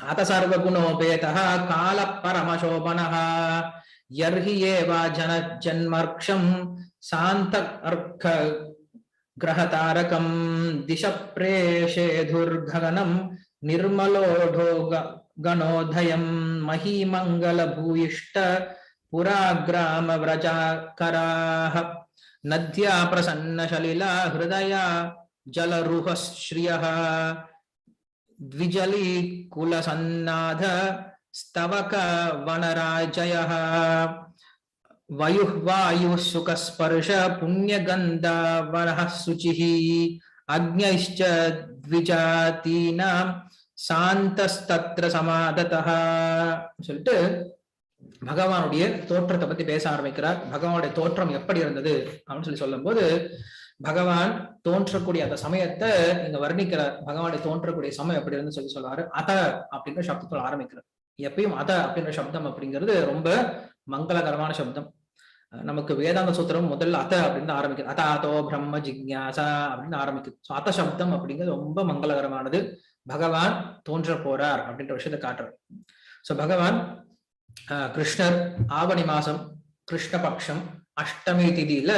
सर्वगुणोपेतः कालः परमशोभनः यर्हि एव जन जन्मर्क्षं सान्त अर्क ग्रहतारकं दिश प्रेषेधुर्गगनं निर्मलोढो गणोदयं महीमङ्गलभूयिष्ट पुराग्रामव्रजाकराः। नद्या प्रसन्नशलिला हृदया जलरुहश्रियः। द्विजलीकुलसन्नाद स्तवक वनराजयः वयुः वायुः सुखस्पर्श पुण्यगन्धावरः शुचिः अग्न्यैश्च द्विजातीनां சாந்தஸ்தத்ர சமாததः சொல்லிட்டு பகவானுடைய தோற்றத்தை பத்தி பேச ஆரம்பிக்கிறார் பகவானுடைய தோற்றம் எப்படி இருந்தது அப்படின்னு சொல்லி சொல்லும்போது பகவான் தோன்றக்கூடிய அந்த சமயத்தை இங்க வர்ணிக்கிறார். பகவானை தோன்றக்கூடிய சமயம் எப்படி இருந்து சொல்லி சொல்றாரு அத அப்படின்ற சப்தத்தில் ஆரம்பிக்கிறார். எப்பயும் அத அப்படின்ற சப்தம் அப்படிங்கிறது ரொம்ப மங்களகரமான சப்தம். நமக்கு வேதாந்த சூத்திரம் முதல்ல அத அப்படின்னு ஆரம்பிக்குது அதாதோ பிரம்ம ஜிக்யாசா அப்படின்னு ஆரம்பிக்குது. ஸோ அத சப்தம் அப்படிங்கிறது ரொம்ப மங்களகரமானது. பகவான் தோன்ற போறார் அப்படின்ற விஷயத்தை காட்டுறார். ஸோ பகவான் கிருஷ்ணர் ஆவணி மாசம் கிருஷ்ணபக்ஷம் அஷ்டமி திதியில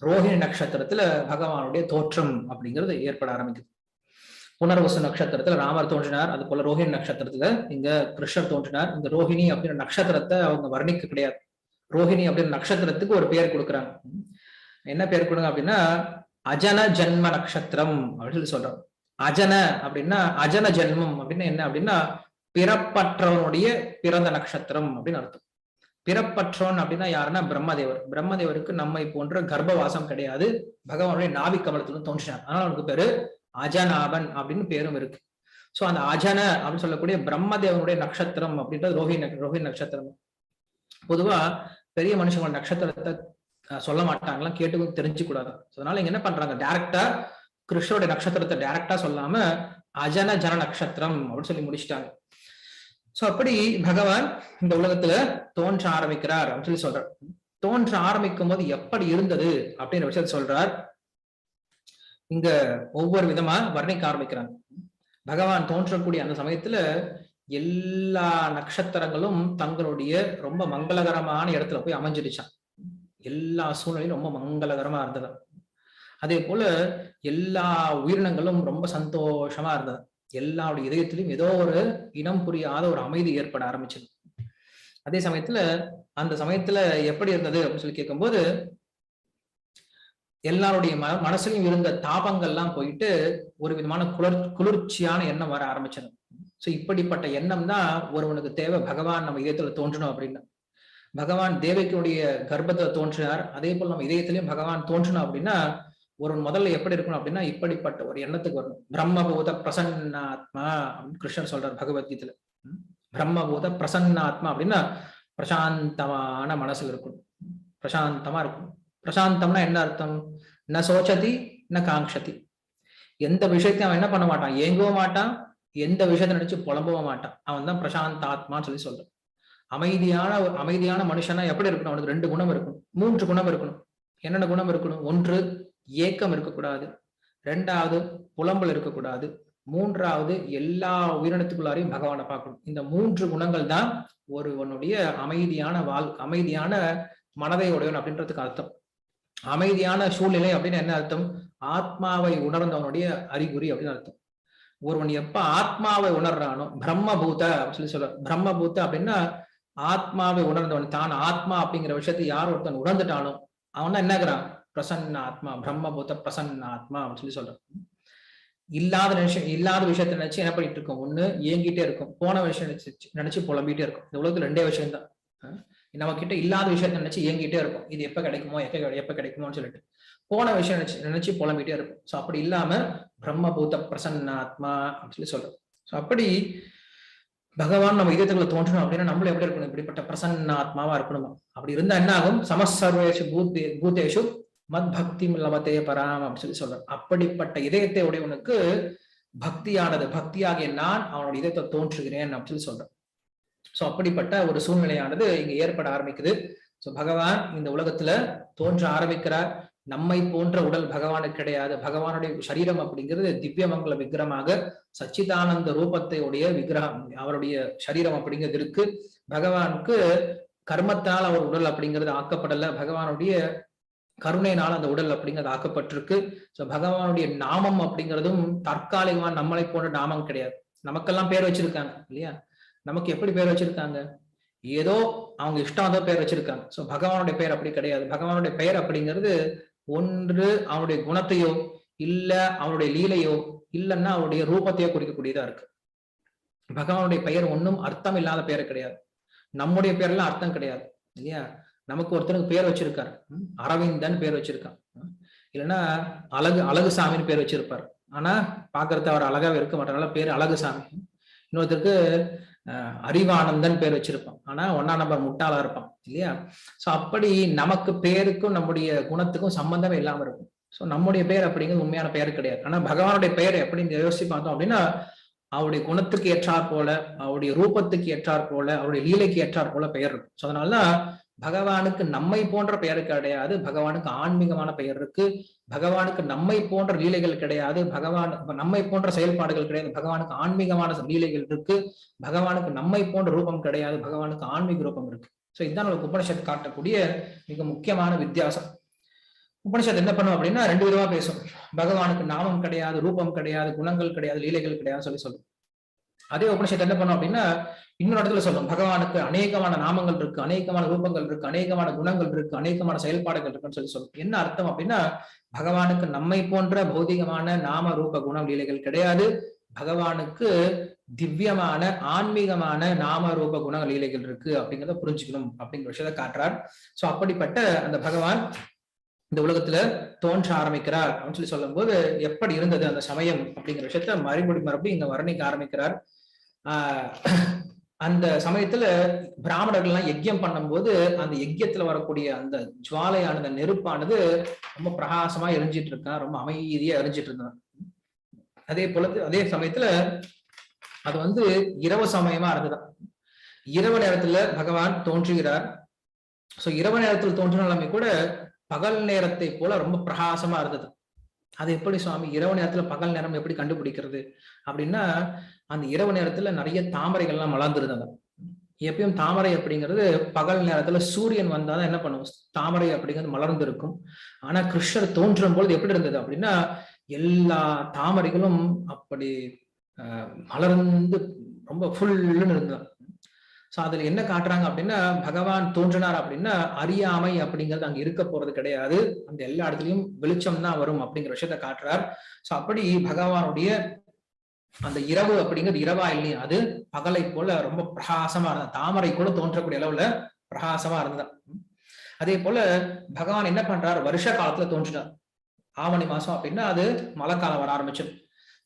ரோஹிணி நட்சத்திரத்துல பகவானுடைய தோற்றம் அப்படிங்கிறது ஏற்பட ஆரம்பிக்குது. புனர்வசு நட்சத்திரத்துல ராமர் தோன்றினார். அது போல ரோஹிணி நட்சத்திரத்துல இங்க கிருஷ்ணர் தோன்றினார். இந்த ரோஹிணி அப்படின்ற நட்சத்திரத்தை அவங்க வர்ணிக்க கிடையாது. ரோஹிணி அப்படின்ற நட்சத்திரத்துக்கு ஒரு பெயர் கொடுக்குறாங்க. என்ன பேர் கொடுங்க அப்படின்னா அஜன ஜன்ம நட்சத்திரம் அப்படின்னு சொல்லி சொல்றோம் அஜன அப்படின்னா அஜன ஜென்மம் அப்படின்னு என்ன அப்படின்னா பிறப்பற்றவனுடைய பிறந்த நட்சத்திரம் அப்படின்னு அர்த்தம். பிறப்பற்றோன் அப்படின்னா யாருன்னா பிரம்மதேவர். பிரம்மதேவருக்கு நம்மை போன்ற கர்ப்பவாசம் கிடையாது. பகவானுடைய நாவி கமலத்துல தோன்றினார். அதனால அவனுக்கு பேரு அஜனாபன் அப்படின்னு பேரும் இருக்கு. சோ அந்த அஜன அப்படின்னு சொல்லக்கூடிய பிரம்மதேவனுடைய நட்சத்திரம் அப்படின்றது ரோஹிணி ரோஹிணி நட்சத்திரம். பொதுவா பெரிய மனுஷங்களோட நட்சத்திரத்தை சொல்ல மாட்டாங்களாம் கேட்டு தெரிஞ்சு கூடாது அதனால இங்க என்ன பண்றாங்க? டைரக்டா கிருஷ்ணருடைய நட்சத்திரத்தை டைரக்டா சொல்லாம அஜன ஜன நட்சத்திரம் அப்படின்னு சொல்லி முடிச்சிட்டாங்க. சோ அப்படி பகவான் இந்த உலகத்துல தோன்ற ஆரம்பிக்கிறார் அப்படின்னு சொல்லி சொல்றார். தோன்ற ஆரம்பிக்கும் போது எப்படி இருந்தது அப்படின்ற விஷயத்த சொல்றார். இங்க ஒவ்வொரு விதமா வர்ணிக்க ஆரம்பிக்கிறாங்க. பகவான் தோன்றக்கூடிய அந்த சமயத்துல எல்லா நட்சத்திரங்களும் தங்களுடைய ரொம்ப மங்களகரமான இடத்துல போய் அமைஞ்சிருச்சான் எல்லா சூழ்நிலையும் ரொம்ப மங்களகரமா இருந்தது. அதே போல எல்லா உயிரினங்களும் ரொம்ப சந்தோஷமா இருந்தது. எல்லாருடைய இதயத்திலும் ஏதோ ஒரு இனம் புரியாத ஒரு அமைதி ஏற்பட ஆரம்பிச்சது அதே சமயத்துல அந்த சமயத்துல எப்படி இருந்தது அப்படின்னு சொல்லி கேட்கும்போது எல்லாருடைய ம மனசுலையும் இருந்த தாபங்கள்லாம் போயிட்டு ஒரு விதமான குளிர் குளிர்ச்சியான எண்ணம் வர ஆரம்பிச்சது. சோ இப்படிப்பட்ட எண்ணம் தான் ஒருவனுக்கு தேவை. பகவான் நம்ம இதயத்துல தோன்றணும் அப்படின்னு. பகவான் தேவகியுடைய கர்ப்பத்துல தோன்றினார். அதே போல் நம்ம இதயத்திலையும் பகவான் தோன்றணும் அப்படின்னா ஒரு முதல்ல எப்படி இருக்கணும் அப்படின்னா இப்படிப்பட்ட ஒரு எண்ணத்துக்கு வரணும். பிரம்மபூத பிரசன்னாத்மா அப்படின்னு கிருஷ்ணர் சொல்றார் பகவத்கீதையில. பிரம்மபூத பிரசன்னாத்மா அப்படின்னா பிரசாந்தமான மனசு இருக்கணும். பிரசாந்தமா இருக்கணும். பிரசாந்தம்னா என்ன அர்த்தம்? ந சோச்சதி ந காங்ஷதி எந்த விஷயத்தையும் அவன் என்ன பண்ண மாட்டான்? ஏங்கவும் மாட்டான். எந்த விஷயத்தை நினைச்சு புலம்பவும் மாட்டான். அவன் தான் பிரசாந்த ஆத்மான்னு சொல்லி சொல்றான். அமைதியான ஒரு அமைதியான மனுஷனா எப்படி இருக்கணும்? அவனுக்கு ரெண்டு குணம் இருக்கணும். மூன்று குணம் இருக்கணும். என்னென்ன குணம் இருக்கணும்? ஒன்று ஏக்கம் இருக்கக்கூடாது. ரெண்டாவது புலம்பல் இருக்கக்கூடாது. மூன்றாவது எல்லா உயிரினத்துக்குள்ளாரையும் பகவானை பார்க்கணும். இந்த மூன்று குணங்கள் தான் ஒருவனுடைய அமைதியான வாழ் அமைதியான மனதை உடையவன் அப்படின்றதுக்கு அர்த்தம். அமைதியான சூழ்நிலை அப்படின்னு என்ன அர்த்தம்? ஆத்மாவை உணர்ந்தவனுடைய அறிகுறி அப்படின்னு அர்த்தம். ஒருவன் எப்ப ஆத்மாவை உணர்றானோ பிரம்மபூத அப்படின்னு சொல்லி சொல்ற பிரம்மபூத்த அப்படின்னா ஆத்மாவை உணர்ந்தவன். தான் ஆத்மா அப்படிங்கிற விஷயத்தை யார் ஒருத்தன் உணர்ந்துட்டானோ அவன் என்ன என்னங்கிறான் பிரசன்ன ஆத்மா பிரம்மபூத பிரசன்ன ஆத்மா அப்படின்னு சொல்லி சொல்றோம் இல்லாத நினைச்சு இல்லாத விஷயத்த நினைச்சு என்ன பண்ணிட்டு இருக்கோம்? ஒண்ணு ஏங்கிட்டே இருக்கும். போன விஷயம் நினைச்சு நினைச்சு புலம்பிட்டே இருக்கும். இந்த உலகத்துல ரெண்டே விஷயம் தான். நம்ம கிட்ட இல்லாத விஷயத்த நினைச்சு ஏங்கிட்டே இருக்கும். இது எப்ப கிடைக்குமோ எப்ப எப்ப கிடைக்குமோன்னு சொல்லிட்டு. போன விஷயம் நினைச்சு நினைச்சு புலம்பிட்டே இருக்கும். சோ அப்படி இல்லாம பிரம்மபூத பிரசன்ன ஆத்மா அப்படின்னு சொல்லி சொல்றோம். சோ அப்படி பகவான் நம்ம இதயத்துக்குள்ள தோன்றணும் அப்படின்னா நம்மளும் எப்படி இருக்கணும்? இப்படிப்பட்ட பிரசன்ன ஆத்மாவா இருக்கணுமா? அப்படி இருந்தா என்ன ஆகும் சமசர்வேஷு பூத்தே பூத்தேஷு மத் பக்தி லபத்தே பராம் அப்படின்னு சொல்லி சொல்றார். அப்படிப்பட்ட இதயத்தை உடையவனுக்கு பக்தியானது பக்தியாகிய நான் அவனோட இதயத்தை தோன்றுகிறேன் அப்படின்னு சொல்லி சொல்றேன் சோ அப்படிப்பட்ட ஒரு சூழ்நிலையானது இங்க ஏற்பட ஆரம்பிக்குது. சோ பகவான் இந்த உலகத்துல தோன்ற ஆரம்பிக்கிறார். நம்மை போன்ற உடல் பகவானுக்கு கிடையாது. பகவானுடைய சரீரம் அப்படிங்கிறது திவ்யமங்கல விக்கிரமாக சச்சிதானந்த ரூபத்தையுடைய விக்கிரகம் அவருடைய சரீரம் அப்படிங்கிறது இருக்கு. பகவானுக்கு கர்மத்தால் அவர் உடல் அப்படிங்கிறது ஆக்கப்படல. பகவானுடைய கருணையினால் அந்த உடல் அப்படிங்கிறது ஆக்கப்பட்டிருக்கு. ஸோ பகவானுடைய நாமம் அப்படிங்கிறதும் தற்காலிகமா நம்மளை போன்ற நாமம் கிடையாது. நமக்கெல்லாம் பேர் வச்சிருக்காங்க இல்லையா? நமக்கு எப்படி பேர் வச்சிருக்காங்க? ஏதோ அவங்க இஷ்டம் தான் பேர் வச்சிருக்காங்க. ஸோ பகவானுடைய பெயர் அப்படி கிடையாது. பகவானுடைய பெயர் அப்படிங்கிறது ஒன்று அவனுடைய குணத்தையோ இல்ல அவனுடைய லீலையோ இல்லைன்னா அவனுடைய ரூபத்தையோ குறிக்கக்கூடியதா இருக்கு. பகவானுடைய பெயர் ஒன்றும் அர்த்தம் இல்லாத பெயர் கிடையாது. நம்முடைய பெயர்லாம் அர்த்தம் கிடையாது இல்லையா? நமக்கு ஒருத்தனுக்கு பேர் வச்சிருக்காரு. அரவிந்தன் பேர் வச்சிருக்கான். இல்லைன்னா அழகு அழகுசாமின்னு பேர் வச்சிருப்பார். ஆனா பாக்குறது அவர் அழகாவே இருக்க மாட்டாங்க பேர் அழகுசாமி. இன்னொருத்தருக்கு அறிவானந்தன் பேர் வச்சிருப்பான். ஆனா ஒன்னா நம்பர் முட்டாளா இருப்பான் இல்லையா? சோ அப்படி நமக்கு பேருக்கும் நம்முடைய குணத்துக்கும் சம்பந்தமே இல்லாம இருக்கும். சோ நம்முடைய பேர் அப்படிங்கிறது உண்மையான பெயர் கிடையாது. ஆனா பகவானுடைய பெயர் எப்படின்னு யோசிச்சு பார்த்தோம் அப்படின்னா அவருடைய குணத்துக்கு ஏற்றாற் போல அவருடைய ரூபத்துக்கு ஏற்றாற் போல அவருடைய லீலைக்கு ஏற்றாற் போல பெயர் இருக்கும். ஸோ அதனாலதான் பகவானுக்கு நம்மை போன்ற பெயர் கிடையாது. பகவானுக்கு ஆன்மீகமான பெயர் இருக்கு. பகவானுக்கு நம்மை போன்ற லீலைகள் கிடையாது. பகவான் நம்மை போன்ற செயல்பாடுகள் கிடையாது. பகவானுக்கு ஆன்மீகமான லீலைகள் இருக்கு. பகவானுக்கு நம்மை போன்ற ரூபம் கிடையாது. பகவானுக்கு ஆன்மீக ரூபம் இருக்கு. ஸோ இதுதான் நமக்கு உபனிஷத் காட்டக்கூடிய மிக முக்கியமான வித்தியாசம். உபனிஷத் என்ன பண்ணும் அப்படின்னா ரெண்டு விதமா பேசும். பகவானுக்கு நாமம் கிடையாது ரூபம் கிடையாது குணங்கள் கிடையாது லீலைகள் கிடையாது சொல்லி சொல்லும். அதே உபனிஷத் என்ன பண்ணும் அப்படின்னா இன்னொரு இடத்துல சொல்லும். பகவானுக்கு அநேகமான நாமங்கள் இருக்கு அநேகமான ரூபங்கள் இருக்கு அநேகமான குணங்கள் இருக்கு அநேகமான செயல்பாடுகள் இருக்குன்னு சொல்லி சொல்லும். என்ன அர்த்தம் அப்படின்னா பகவானுக்கு நம்மை போன்ற பௌதிகமான நாம ரூப குணம் லீலைகள் கிடையாது. பகவானுக்கு திவ்யமான ஆன்மீகமான நாம ரூப குண லீலைகள் இருக்கு அப்படிங்கிறத புரிஞ்சுக்கணும் அப்படிங்கிற விஷயத்த காட்டுறார். சோ அப்படிப்பட்ட அந்த பகவான் இந்த உலகத்துல தோன்ற ஆரம்பிக்கிறார் அப்படின்னு சொல்லி சொல்லும்போது எப்படி இருந்தது அந்த சமயம் அப்படிங்கிற விஷயத்த மறுபடி மறுபடியும் இங்க வர்ணிக்க ஆரம்பிக்கிறார். ஆஹ் அந்த சமயத்துல பிராமணர்கள்லாம் யஜ்யம் பண்ணும்போது அந்த யஜ்யத்துல வரக்கூடிய அந்த ஜுவாலையானது நெருப்பானது ரொம்ப பிரகாசமா எரிஞ்சிட்டு இருக்கான் ரொம்ப அமைதியா எரிஞ்சிட்டு இருந்தான். அதே போல அதே சமயத்துல அது வந்து இரவு சமயமா இருந்ததுதான் இரவு நேரத்துல பகவான் தோன்றுகிறார். சோ இரவு நேரத்தில் தோன்றினாலுமே கூட பகல் நேரத்தை போல ரொம்ப பிரகாசமா இருந்தது. அது எப்படி சுவாமி? இரவு நேரத்துல பகல் நேரம் எப்படி கண்டுபிடிக்கிறது? அப்படின்னா அந்த இரவு நேரத்துல நிறைய தாமரைகள்லாம் மலர்ந்துருந்தாங்க எப்பயும் தாமரை அப்படிங்கிறது பகல் நேரத்துல சூரியன் வந்தாதான் என்ன பண்ணுவோம் தாமரை அப்படிங்கிறது மலர்ந்து இருக்கும் ஆனா கிருஷ்ணர் தோன்றும் பொழுது எப்படி இருந்தது அப்படின்னா எல்லா தாமரைகளும் அப்படி அஹ், மலர்ந்து ரொம்ப ஃபுல்லுன்னு இருந்தான் சோ அதுல என்ன காட்டுறாங்க அப்படின்னா பகவான் தோன்றினார் அப்படின்னா அறியாமை அப்படிங்கிறது அங்க இருக்க போறது கிடையாது. அந்த எல்லா இடத்துலயும் வெளிச்சம் தான் வரும் அப்படிங்கிற விஷயத்த காட்டுறார். சோ அப்படி பகவானுடைய அந்த இரவு அப்படிங்கிறது இரவா இல்லையா? அது பகலை போல ரொம்ப பிரகாசமா இருந்தது. தாமரை கூட தோன்றக்கூடிய அளவுல பிரகாசமா இருந்தது. அதே போல பகவான் என்ன பண்றார்? வருஷ காலத்துல தோன்றினார். ஆவணி மாசம் அப்படின்னா அது மழை காலம் வர ஆரம்பிச்சிடும்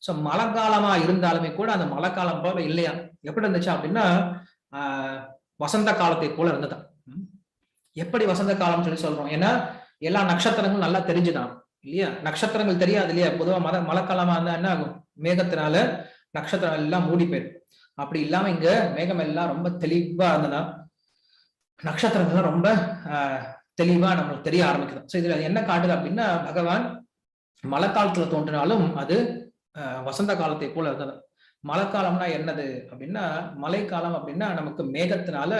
சோ மழை காலமா இருந்தாலுமே கூட அந்த மழை காலம் போல இல்லையா? எப்படி இருந்துச்சு அப்படின்னா வசந்த காலத்தை போல இருந்தது? எப்படி வசந்த காலம் சொல்லி சொல்றோம். ஏன்னா எல்லா நட்சத்திரங்களும் நல்லா தெரிஞ்சுதான். இல்லையா? நட்சத்திரங்கள் தெரியாது இல்லையா? பொதுவா மத மழைக்காலமா இருந்தா என்ன ஆகும்? மேகத்தினால நட்சத்திரம் எல்லாம் மூடி போயிடும். அப்படி இல்லாம இங்க மேகம் எல்லாம் ரொம்ப தெளிவா இருந்ததா? நட்சத்திரங்கள்லாம் ரொம்ப தெளிவா நம்மளுக்கு தெரிய ஆரம்பிக்குது. ஸோ இதுல என்ன காட்டுது அப்படின்னா பகவான் மழை காலத்துல தோன்றினாலும் அது வசந்த காலத்தை போல இருந்தது. மழைக்காலம்னா என்னது? அப்படின்னா மழைக்காலம் அப்படின்னா நமக்கு மேகத்தினால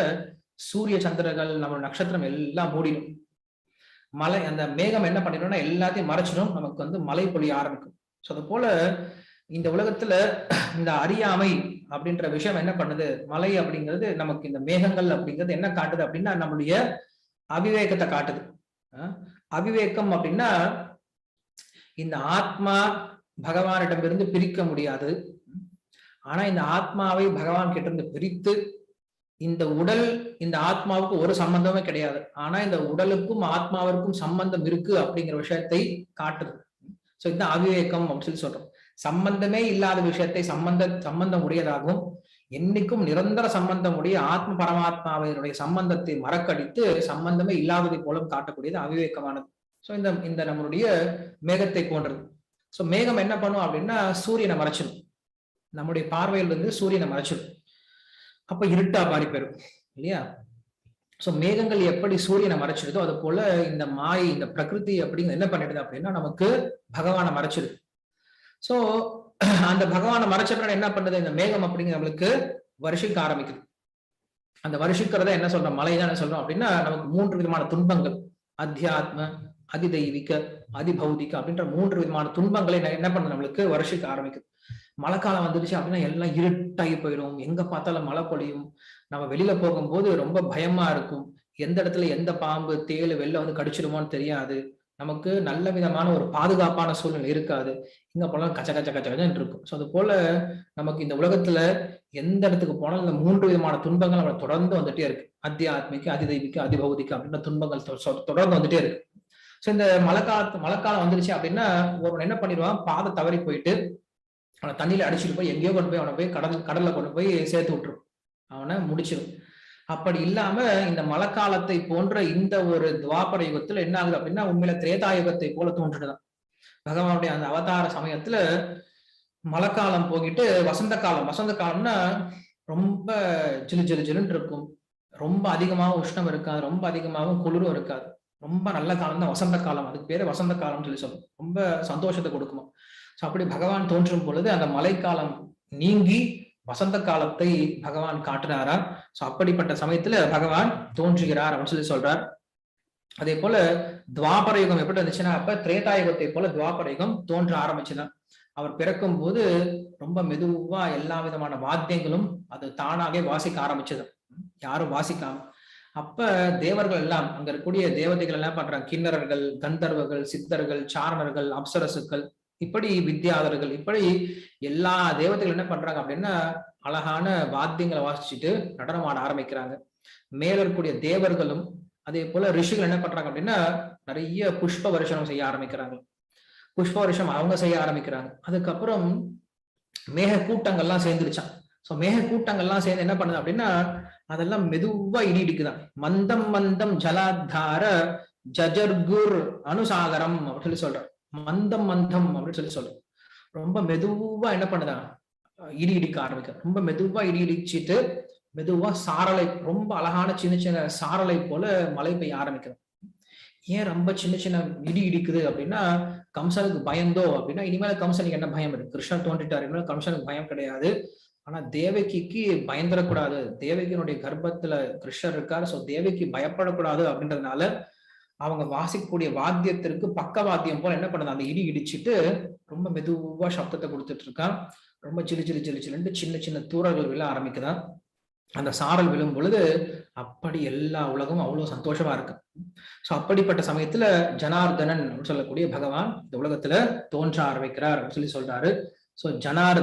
சூரிய சந்திரர்கள் நம்ம நட்சத்திரம் எல்லாம் மூடிடும். மலை அந்த மேகம் என்ன பண்ணிடும்னா எல்லாத்தையும் மறைச்சிடும். நமக்கு வந்து மழை பொழிய ஆரம்பிக்கும். ஸோ அது போல இந்த உலகத்துல இந்த அறியாமை அப்படின்ற விஷயம் என்ன பண்ணுது? மலை அப்படிங்கிறது நமக்கு இந்த மேகங்கள் அப்படிங்கிறது என்ன காட்டுது அப்படின்னா நம்மளுடைய அவிவேகத்தை காட்டுது. அவிவேகம் அப்படின்னா இந்த ஆத்மா பகவானிடமிருந்து பிரிக்க முடியாது. ஆனா இந்த ஆத்மாவை பகவான் கிட்ட இருந்து பிரித்து இந்த உடல் இந்த ஆத்மாவுக்கு ஒரு சம்பந்தமே கிடையாது. ஆனா இந்த உடலுக்கும் ஆத்மாவிற்கும் சம்பந்தம் இருக்கு அப்படிங்கிற விஷயத்தை காட்டுது. சோ இதுதான் அவிவேகம் அப்படின்னு சொல்லி சொல்றோம். சம்பந்தமே இல்லாத விஷயத்தை சம்பந்த சம்பந்தம் உடையதாகவும் என்னைக்கும் நிரந்தர சம்பந்தம் உடைய ஆத்ம பரமாத்மாவினுடைய சம்பந்தத்தை மறக்கடித்து சம்பந்தமே இல்லாததை போலும் காட்டக்கூடியது அவிவேகமானது. சோ இந்த இந்த நம்மளுடைய மேகத்தை போன்றது. சோ மேகம் என்ன பண்ணும் அப்படின்னா சூரியனை மறைச்சிடும் நம்முடைய பார்வையில் இருந்து சூரியனை மறைச்சிடும். அப்ப இருட்டா மாறி போயிடும் இல்லையா? ஸோ மேகங்கள் எப்படி சூரியனை மறைச்சிடுதோ அது போல இந்த மாயை இந்த பிரகிருதி அப்படிங்க என்ன பண்ணிடுது அப்படின்னா நமக்கு பகவானை மறைச்சிடுது ஸோ அந்த பகவானை மறைச்ச என்ன பண்ணுது? இந்த மேகம் அப்படிங்கிற நம்மளுக்கு வருஷிக்க ஆரம்பிக்குது. அந்த வருஷிக்கிறத என்ன சொல்றோம்? மலை தான் என்ன சொல்றோம் அப்படின்னா நமக்கு மூன்று விதமான துன்பங்கள். அத்தியாத்ம அதிதெய்வீக அதிபௌதிக அப்படின்ற மூன்று விதமான துன்பங்களை என்ன- என்ன பண்ணுது? நம்மளுக்கு வருஷிக்க ஆரம்பிக்குது. மழைக்காலம் வந்துடுச்சு அப்படின்னா எல்லாம் இருட்டாகி போயிடும். எங்க பார்த்தாலும் மழை பொழியும். நம்ம வெளியில போகும்போது ரொம்ப பயமா இருக்கும். எந்த இடத்துல எந்த பாம்பு தேள் வெளில வந்து கடிச்சிடுமோன்னு தெரியாது. நமக்கு நல்ல விதமான ஒரு பாதுகாப்பான சூழ்நிலை இருக்காது. இங்க போனாலும் கச்ச கச்ச கச்ச கச்சன்னு இருக்கும். ஸோ அது போல நமக்கு இந்த உலகத்துல எந்த இடத்துக்கு போனாலும் இந்த மூன்று விதமான துன்பங்கள் நம்மளை தொடர்ந்து வந்துட்டே இருக்கு. அத்தியாத்மிக்கு அதிதெய்விக்கு அதிபௌதிக்கு அப்படின்ற துன்பங்கள் தொடர்ந்து வந்துட்டே இருக்கு. ஸோ இந்த மழைக்காலத்து மழைக்காலம் வந்துருச்சு அப்படின்னா ஒருவன் என்ன பண்ணிடுவான்? பாதை தவறி போயிட்டு அவனை தண்ணியில அடிச்சுட்டு போய் எங்கேயோ கொண்டு போய் அவனை போய் கடல் கடல்ல கொண்டு போய் சேர்த்து விட்டுரும். அவனை முடிச்சிடும் அப்படி இல்லாம இந்த மழைக்காலத்தை போன்ற இந்த ஒரு துவாபர யுகத்துல என்ன ஆகுது அப்படின்னா உண்மையில திரேதா யுகத்தை போல தோன்றுதுதான். பகவானுடைய அந்த அவதார சமயத்துல மழைக்காலம் போகிட்டு வசந்த காலம் வசந்த காலம்னா ரொம்ப ஜிலு ஜிலு ஜிலுன்னு இருக்கும். ரொம்ப அதிகமாகவும் உஷ்ணம் இருக்காது ரொம்ப அதிகமாகவும் குளிரும் இருக்காது. ரொம்ப நல்ல காலம் தான் வசந்த காலம். அதுக்கு பேரு வசந்த காலம்னு சொல்லி சொல்லும் ரொம்ப சந்தோஷத்தை கொடுக்குமா. ஸோ அப்படி பகவான் தோன்றும் பொழுது அந்த மழைக்காலம் நீங்கி வசந்த காலத்தை பகவான் காட்டினாராம். ஸோ அப்படிப்பட்ட சமயத்துல பகவான் தோன்றுகிறார் அப்படின்னு சொல்லி சொல்றார். அதே போல துவாபர யுகம் எப்படி இருந்துச்சுன்னா அப்ப திரேதாயுகத்தை போல துவாபர யுகம் தோன்ற ஆரம்பிச்சுதான். அவர் பிறக்கும் போது ரொம்ப மெதுவா எல்லா விதமான வாத்தியங்களும் அது தானாகவே வாசிக்க ஆரம்பிச்சது. யாரும் வாசிக்காம. அப்ப தேவர்கள் எல்லாம் அங்க இருக்கக்கூடிய தேவதைகள் எல்லாம் பண்றாங்க? கிண்ணறர்கள் கந்தர்வர்கள் சித்தர்கள் சாரணர்கள் அப்சரசுக்கள் இப்படி வித்யாதர்கள் இப்படி எல்லா தேவதைகள் என்ன பண்றாங்க அப்படின்னா அழகான வாத்தியங்களை வாசிச்சுட்டு நடனம் ஆட ஆரம்பிக்கிறாங்க. மேல இருக்கக்கூடிய தேவர்களும் அதே போல ரிஷிகள் என்ன பண்றாங்க அப்படின்னா நிறைய புஷ்ப வருஷனம் செய்ய ஆரம்பிக்கிறாங்க. புஷ்ப வருஷம் அவங்க செய்ய ஆரம்பிக்கிறாங்க. அதுக்கப்புறம் மேக கூட்டங்கள்லாம் சேர்ந்துருச்சான் சோ மேக கூட்டங்கள்லாம் சேர்ந்து என்ன பண்ணுது அப்படின்னா அதெல்லாம் மெதுவா இடி இடிக்குதான் மந்தம் மந்தம் ஜலாத்தார ஜஜர்குர் அனுசாகரம் அப்படின்னு சொல்லி சொல்றார் மந்தம் மந்தம் அப்படின்னு சொல்லி சொல்லும் ரொம்ப மெதுவா என்ன பண்ணுதா? இடி இடிக்க ஆரம்பிக்க ரொம்ப மெதுவா இடி இடிச்சிட்டு மெதுவா சாரலை ரொம்ப அழகான சின்ன சின்ன சாரலை போல மழை பெய்ய ஆரம்பிக்கும். ஏன் ரொம்ப சின்ன சின்ன இடி இடிக்குது அப்படின்னா கம்சனுக்கு பயந்தோ அப்படின்னா இனிமேல கம்சனுக்கு என்ன பயம் இருக்கு? கிருஷ்ணன் தோன்றிட்டார். இனிமேல் கம்சனுக்கு பயம் கிடையாது. ஆனா தேவகிக்கு பயந்துடக்கூடாது. தேவகியினுடைய கர்ப்பத்துல கிருஷ்ணர் இருக்காரு. சோ தேவகி பயப்படக்கூடாது அப்படின்றதுனால அவங்க வாசிக்கக்கூடிய வாத்தியத்திற்கு பக்க வாத்தியம் போல என்ன பண்ணுது? அந்த இடி இடிச்சிட்டு ரொம்ப மெதுவா சப்தத்தை கொடுத்துட்டு இருக்கான். ரொம்ப சிலு சிலு சிலு சிலுண்டு சின்ன சின்ன தூரல்கள் விழ ஆரம்பிக்குதான். அந்த சாரல் விழும் பொழுது அப்படி எல்லா உலகமும் அவ்வளவு சந்தோஷமா இருக்கு. சோ அப்படிப்பட்ட சமயத்துல ஜனார்தனன் சொல்லக்கூடிய பகவான் இந்த உலகத்துல தோன்ற ஆரம்பிக்கிறார் அப்படின்னு சொல்லி சொல்றாரு. சோ ஜனார்